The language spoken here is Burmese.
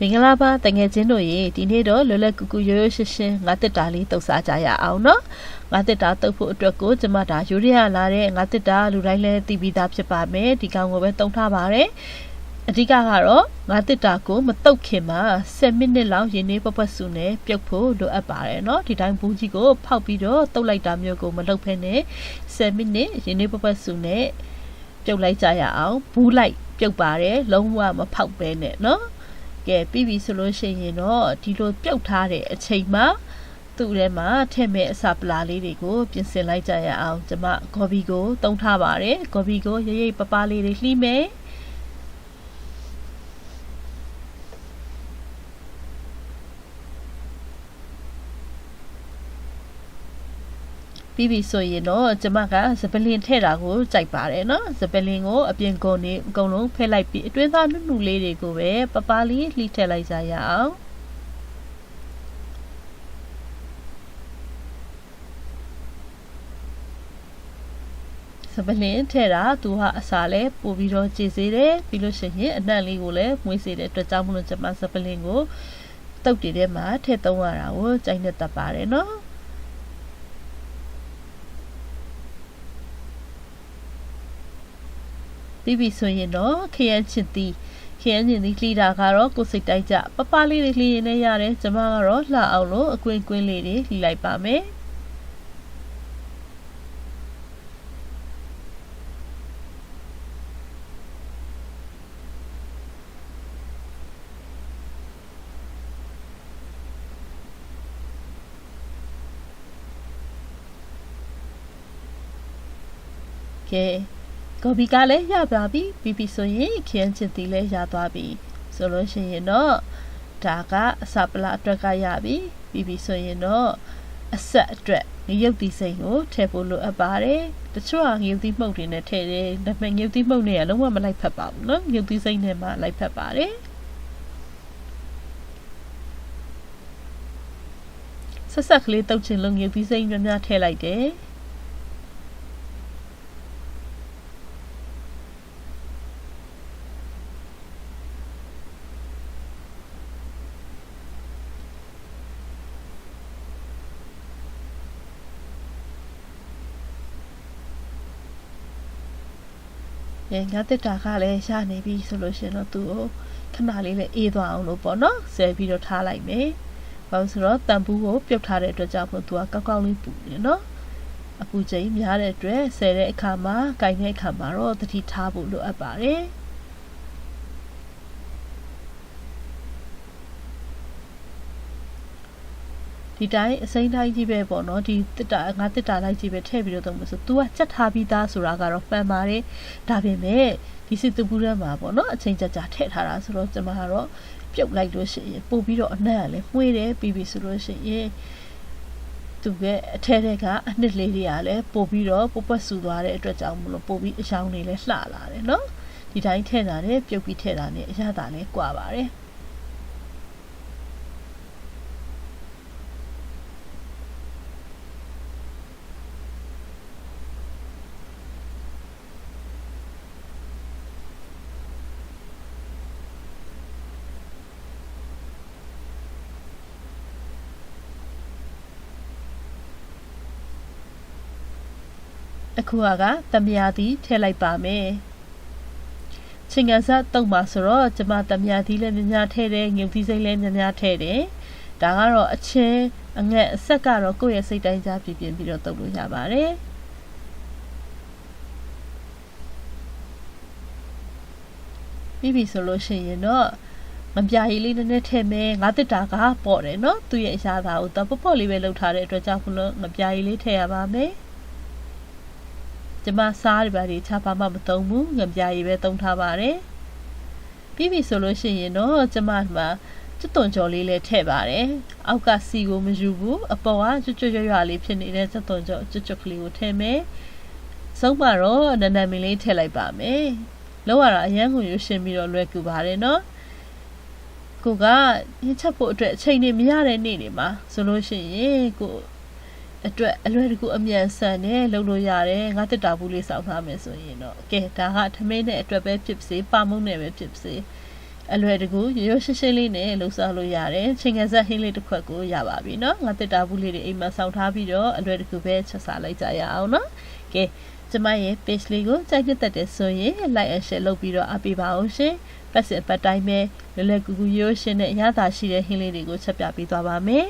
မင်္ဂလာပါတငယ်ချင်းတို့ရေဒီနေ့တော့လွယ်လွယ်ကူကူရိုးရိုးရှင်းရှင်းငါတစ်တာလေးတုတ်စားကြရအောင်နော်ငါတစ်တာတုတ်ဖို့အတွက်ကိုကျမဒါယူရီးယားလာတဲ့ငါတစ်တာလူတိုင်းလည်းသိပြီးသားဖြစ်ပါမယ်ဒီကောင်ကိုပဲတုံထားပါတယ်အဓိကကတော့ငါတစ်တာကိုမတုတ်ခင်မှာ10မိနစ်လောက်ရေနေပပစုနဲ့ပြုတ်ဖို့လိုအပ်ပါတယ်เนาะဒီတိုင်းဘူးကြီးကိုဖောက်ပြီးတော့တုတ်လိုက်တာမျိုးကိုမလုပ်ဖ ೇನೆ10မိနစ်ရေနေပပစုနဲ့ပြုတ်လိုက်ကြရအောင်ဘူးလိုက်ပြုတ်ပါတယ်လုံးဝမဖောက်ပဲနဲ့เนาะ ကဲပြီးပြီဆိုလို့ရှိရင်တော့ဒီလိုပြုတ်ထားတဲ့အချိန်မှာသူ့ထဲမှာထည့်မဲ့အစာပလာလေးတွေကို ပြင်ဆင်လိုက်ကြရအောင်ကျွန်မဂေါ်ဘီကိုတုံးထားပါတယ်ဂေါ်ဘီကိုရိပ်ရိပ်ပပလေးတွေလှီးမယ် ပြီးပြီဆိုရင်တော့ကျမကစပလင်ထည့်တာကိုကြိုက်ပါတယ်နော်စပလင်ကိုအပြင်ကုန်နေအကုန်လုံးဖဲလိုက်ပြီးအတွင်းသားနုနုလေးတွေကိုပဲပပလေးလှီးထည့်လိုက်ကြရအောင်စပလင်ထဲတာသူဟာအစာလဲပို့ပြီးတော့ကြည်စေတယ်ပြီးလို့ရှိရင်အနံ့လေးကိုလည်းမွေးစေတဲ့အတွက်ကြောင့်မလို့ကျွန်မစပလင်ကိုတုတ်တည်ထဲမှာထည့်သုံးရတာကိုကြိုက်နေတတ်ပါတယ်နော် ပြီးပြီဆိုရင်တော့ခရမ်းချစ်သည်ခရမ်းချင်သည်လှီတာကတော့ကိုစိတ်တိုက်ကြပပလေးတွေလှီရင်လည်းရတယ်ကျွန်မကတော့လှအောင်လို့အကွင်းကွင်းလေးတွေလှီလိုက်ပါမယ်ကဲ ။ဂော်ဘီကလည်းရပါပြီ။ပြီးပြီဆိုရင်ခရမ်းချစ်တီလည်းရသွားပြီ။ဆိုလို့ရှိရင်တော့ဒါကအစပလာအတွက်ကရပြီ။ပြီးပြီဆိုရင်တော့အဆက်အတွက်ငရုတ်တီစိန်ကိုထည့်ဖို့လိုအပ်ပါတယ်။တချို့ကငရုတ်တီမှုတ်တွေနဲ့ထည့်တယ်။ဒါပေမဲ့ငရုတ်တီမှုတ်တွေကလုံးဝမလိုက်ဖက်ပါဘူးနော်။ငရုတ်တီစိန်နဲ့မှလိုက်ဖက်ပါတယ်။ဆက်ဆက်ကလေးတုတ်ချင်လို့ငြိပ်ပြီးစိမ့်များများထည့်လိုက်တယ်။ ငငါတက်တာကလည်းရနေပြီဆိုလို့ရှင်တော့သူ့ကိုခဏလေးလည်းအေးသွားအောင်လို့ပေါ့နော်ဆယ်ပြီးတော့ထားလိုက်မယ်။ဘာလို့ဆိုတော့တန်ပူးကိုပြုတ်ထားတဲ့အတွက်ကြောင့်မို့သူကကောက်ကောက်လေးပူနေနော်။အပူချိန်များတဲ့အတွက်ဆယ်တဲ့အခါမှာ၊ကြိုင်တဲ့အခါမှာတော့သတိထားဖို့လိုအပ်ပါတယ်။ ဒီတိုင်းအစိမ်းတိုင်းကြီးပဲပေါ့နော်ဒီတစ်တာငါတစ်တာလိုက်ကြီးပဲထည့်ပြီးတော့သုံးလို့ဆို तू ကချက်ထားပြီးသားဆိုတာကတော့မှန်ပါတယ်ဒါပေမဲ့ဒီစစ်တူပူထဲမှာပေါ့နော်အချိန်ကြာကြာထည့်ထားတာဆိုတော့ကျွန်မကတော့ပြုတ်လိုက်လို့ရှိရင်ပို့ပြီးတော့အနံ့ကလည်းမှွေးတယ်ပြီးပြီဆိုလို့ရှိရင်သူရဲ့အထဲထဲကအနှစ်လေးတွေကလည်းပို့ပြီးတော့ပုတ်ပွက်ဆူသွားတဲ့အတွက်ကြောင့်မလို့ပို့ပြီးအယောင်တွေလည်းလှလာတယ်နော်ဒီတိုင်းထည့်တာနဲ့ပြုတ်ပြီးထည့်တာနဲ့အရသာလည်းကွာပါတယ် အခုကတမယာသည်ထည့်လိုက်ပါမယ်ချင်းငါစားတုံးပါဆိုတော့ကျမတမယာသည်လည်းများများထည့်တယ်ငုပ်သီးစိမ့်လည်းများများထည့်တယ်ဒါကတော့အချင်းအငက်အဆက်ကတော့ကိုယ့်ရဲ့စိတ်တိုင်းကြားပြပြပြီးတော့တုံးလို့ရပါတယ်ပြီးပြီဆိုလို့ရှိရင်တော့ငပြာရည်လေးနည်းနည်းထည့်မယ်ငါတစ်တာကပေါ့တယ်နော်သူ့ရဲ့အရာသာကိုတော့ပေါ့ပေါ့လေးပဲလှုပ်ထားတဲ့အတွက်ကြောင့်မလို့ငပြာရည်လေးထည့်ရပါမယ် ကျမစားတွေပါတွေချပါမှမသုံးဘူးငပြာရည်ပဲသုံးထားပါတယ်ပြီးပြီဆိုလို့ရှိရင်တော့ကျမမှာကျွတ်သွန်ကြော်လေးလည်းထည့်ပါတယ်အောက်ကစီကိုမယူဘူးအပေါ်ကကျွတ်ကျွတ်ရွရွလေးဖြစ်နေတဲ့ကျွတ်သွန်ကြော်ကျွတ်ကျွတ်ကလေးကိုထည့်မယ်ဆုံးမတော့နန္ဒမင်းလေးထည့်လိုက်ပါမယ်လောက်ရတာအရန်ကိုရွှင်ပြီးတော့လွယ်ကူပါတယ်နော်ကိုကရင်းချက်ဖို့အတွက်အချိန်နေမရတဲ့နေ့တွေမှာဆိုလို့ရှိရင်ကို အတွက်အလွယ်တကူအမြန်ဆန်နဲ့လုပ်လို့ရတယ်ငါတက်တာဘူးလေးစောက်ထားမယ်ဆိုရင်တော့ကဲဒါကထမင်းနဲ့အတွက်ပဲဖြစ်စေပါမုံနဲ့ပဲဖြစ်စေ အလွယ်တကူရိုးရိုးရှင်းရှင်းလေးနဲ့လှူစားလို့ရတယ်ချိန်ငယ်ဆက်ဟင်းလေးတစ်ခွက်ကိုရပါပြီเนาะငါတစ်တာဘူးလေးတွေအိမ်မှာစောင့်ထားပြီးတော့အလွယ်တကူပဲချက်စားလိုက်ကြရအောင်เนาะကဲကျမရဲ့ page လေးကိုကြိုက်နှစ်သက်တယ်ဆိုရင် like and share လုပ်ပြီးတော့အားပေးပါအောင်ရှင်ပတ်စင်ပတ်တိုင်းပဲလွယ်လွယ်ကူကူရိုးရှင်းနဲ့အရသာရှိတဲ့ဟင်းလေးတွေကိုချက်ပြပေးသွားပါမယ်